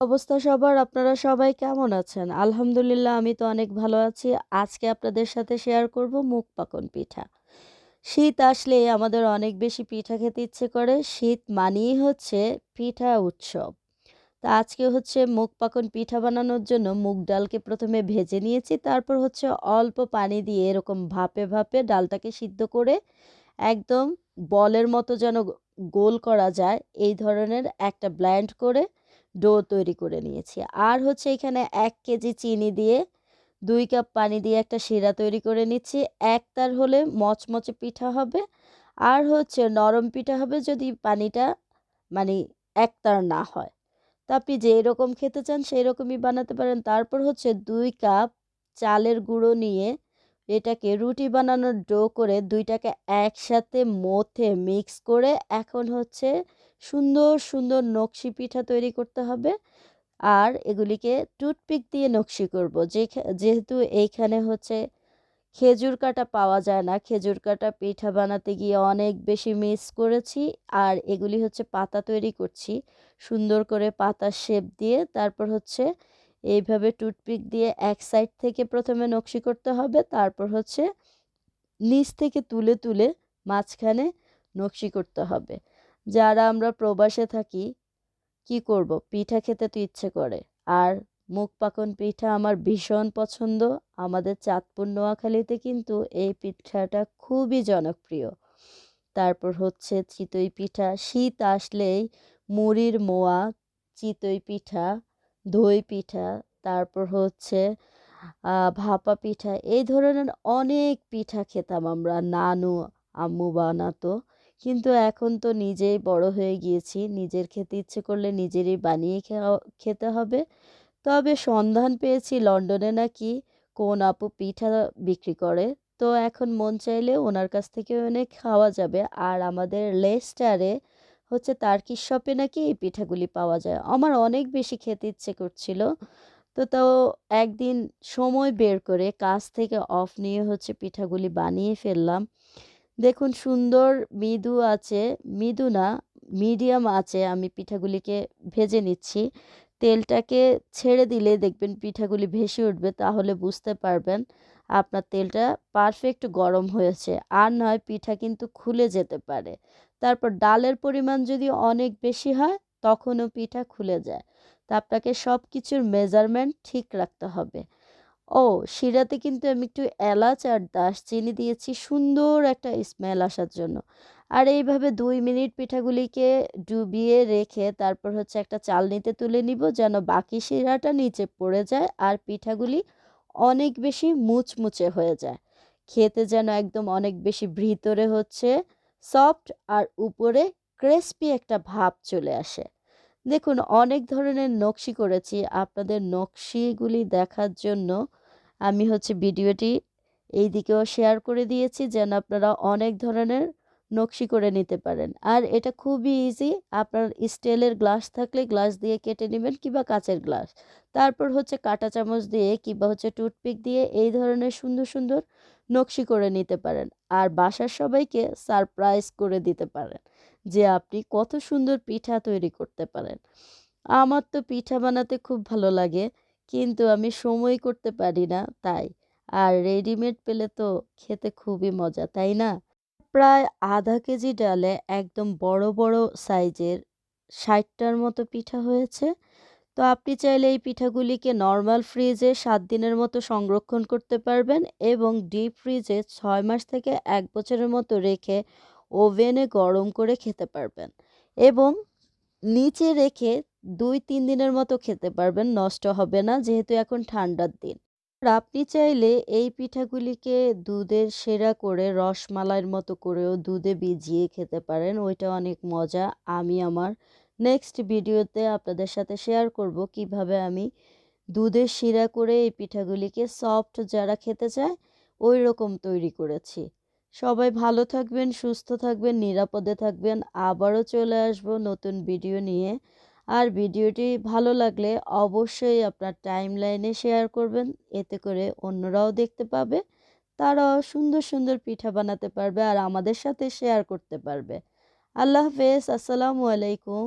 অবস্থা সবার আপনারা সবাই কেমন আছেন? আলহামদুলিল্লাহ আমি তো অনেক ভালো আছি। আজকে আপনাদের সাথে শেয়ার করব মুখ পাকন পিঠা। শীত আসলেই আমাদের অনেক বেশি পিঠা খেতে ইচ্ছে করে। শীত মানেই হচ্ছে পিঠা উৎসব। তা আজকে হচ্ছে মুগ পাকন পিঠা বানানোর জন্য মুগ ডালকে প্রথমে ভেজে নিয়েছি। তারপর হচ্ছে অল্প পানি দিয়ে এরকম ভাপে, ভাপে ডালটাকে সিদ্ধ করে একদম বলের মতো যেন গোল করা যায় এই ধরনের একটা ব্ল্যান্ড করে ডো তৈরি করে নিয়েছি। আর হচ্ছে এখানে এক কেজি চিনি দিয়ে দুই কাপ পানি দিয়ে একটা শিরা তৈরি করে নিচ্ছি। একতার হলে মচমচে পিঠা হবে। আর হচ্ছে নরম পিঠা হবে যদি পানিটা মানে একতার না হয়। তো আপনি যেরকম খেতে চান সেই রকমই বানাতে পারেন। তারপর হচ্ছে দুই কাপ চালের গুঁড়ো নিয়ে এটাকে রুটি বানানোর ডো করে দুইটাকে একসাথে মথে মিক্স করে এখন হচ্ছে সুন্দর, সুন্দর নকশি পিঠা তৈরি করতে হবে। আর এগুলিকে টুথপিক দিয়ে নকশি করব। যেখা যেহেতু এইখানে হচ্ছে খেজুর কাটা পাওয়া যায় না। খেজুর কাটা পিঠা বানাতে গিয়ে অনেক বেশি মিস করেছি। আর এগুলি হচ্ছে পাতা তৈরি করছি। সুন্দর করে পাতা শেপ দিয়ে তারপর হচ্ছে এইভাবে টুথপিক দিয়ে এক সাইড থেকে প্রথমে নকশি করতে হবে। তারপর হচ্ছে নিচ থেকে তুলে, তুলে মাঝখানে নকশি করতে হবে। যারা আমরা প্রবাসে থাকি কি করব পিঠা খেতে তো ইচ্ছে করে আর মুখ পাকন পিঠা আমার ভীষণ পছন্দ আমাদের চাঁদপুর নোয়াখালীতে কিন্তু এই পিঠাটা খুবই জনপ্রিয় তারপর হচ্ছে চিতই পিঠা শীত আসলেই মুড়ির মোয়া চিতই পিঠা দই পিঠা, তারপর হচ্ছে ভাপা পিঠা, এই ধরনের অনেক পিঠা খেতাম আমরা, নানু, আম্মু বানাতো। কিন্তু এখন তো নিজেই বড় হয়ে গিয়েছি, নিজের খেতে ইচ্ছে করলে নিজেরই বানিয়ে খেতে হবে। তবে সন্ধান পেয়েছি লন্ডনে নাকি কোন আপু পিঠা বিক্রি করে। তো এখন মন চাইলে ওনার কাছ থেকে এনে খাওয়া যাবে। আর আমাদের লেস্টারে হচ্ছে তার্কিশ শপে নাকি এই পিঠাগুলি পাওয়া যায়। আমার অনেক বেশি খেতে ইচ্ছে করছিল। তো তাও একদিন সময় বের করে কাজ থেকে অফ নিয়ে হচ্ছে পিঠাগুলি বানিয়ে ফেললাম। দেখুন সুন্দর মৃদু আছে, মৃদু না মিডিয়াম আছে আমি পিঠাগুলিকে ভেজে নিচ্ছি। তেলটাকে ছেড়ে দিলে দেখবেন পিঠাগুলি ভেসে উঠবে, তাহলে বুঝতে পারবেন আপনার তেলটা পারফেক্ট গরম হয়েছে। আর নয়, পিঠা কিন্তু খুলে যেতে পারে। তারপর ডালের পরিমাণ যদি অনেক বেশি হয়, তখনও পিঠা খুলে যায়। তা আপনাকে সব কিছুর মেজারমেন্ট ঠিক রাখতে হবে। ও, শিরাতে কিন্তু আমি একটু এলাচ আর দারচিনি দিয়েছি। সুন্দর একটা স্মেল আসার জন্য। আর এইভাবে দুই মিনিট পিঠাগুলিকে ডুবিয়ে রেখে তারপর হচ্ছে একটা চালনিতে তুলে নিব যেন বাকি শিরাটা নিচে পড়ে যায় আর পিঠাগুলি অনেক বেশি মুচমুচে হয়ে যায়। খেতে যেন একদম অনেক বেশি ভিতরে হচ্ছে সফট আর উপরে ক্রেসপি একটা ভাব চলে আসে। দেখুন, অনেক ধরনের নকশি করেছি। আপনাদের নকশিগুলি দেখার জন্য আমি হচ্ছে ভিডিওটি এই দিকেও শেয়ার করে দিয়েছি যেন আপনারা অনেক ধরনের নকশি করে নিতে পারেন। আর এটা খুবই ইজি আপনার স্টিলের গ্লাস থাকলে গ্লাস দিয়ে কেটে নেবেন কিংবা কাচের গ্লাস। তারপর হচ্ছে কাঁটা চামচ দিয়ে কিংবা হচ্ছে টুথপিক দিয়ে এই ধরনের সুন্দর সুন্দর নকশি করে নিতে পারেন। আর বাসার সবাইকে সারপ্রাইজ করে দিতে পারেন যে আপনি কত সুন্দর পিঠা তৈরি করতে পারেন। আমার তো পিঠা বানাতে খুব ভালো লাগে, কিন্তু আমি সময় করতে পারি না, তাই। আর রেডিমেড পেলে তো খেতে খুবই মজা, তাই না? প্রায় আধা কেজি ডালে একদম বড় বড় সাইজের ষাটটার মতো পিঠা হয়েছে। তো আপনি চাইলে এই পিঠাগুলিকে নর্মাল ফ্রিজে সাত দিনের মতো সংরক্ষণ করতে পারবেন এবং ডিপ ফ্রিজে ছয় মাস থেকে এক বছরের মতো রেখে ওভেনে গরম করে খেতে পারবেন এবং নিচে রেখে দুই, তিন দিনের মতো খেতে পারবেন, নষ্ট হবে না যেহেতু এখন ঠান্ডার দিন। আপনি চাইলে এই পিঠাগুলিকে দুধের সেরা করে রসমালাইয়ের মতো করেও দুধে ভিজিয়ে খেতে পারেন। ওইটা অনেক মজা। আমি আমার নেক্সট ভিডিওতে আপনাদের সাথে শেয়ার করব কীভাবে আমি দুধের শিরা করে এই পিঠাগুলিকে সফট যারা খেতে চায় ওই রকম তৈরি করেছি। সবাই ভালো থাকবেন, সুস্থ থাকবেন, নিরাপদে থাকবেন। আবারও চলে আসব নতুন ভিডিও নিয়ে। আর ভিডিওটি ভালো লাগলে অবশ্যই আপনার টাইম লাইনে শেয়ার করবেন। এতে করে অন্যরাও দেখতে পাবে, তারাও সুন্দর সুন্দর পিঠা বানাতে পারবে আর আমাদের সাথে শেয়ার করতে পারবে। আল্লাহ হাফেজ, আসসালামু আলাইকুম।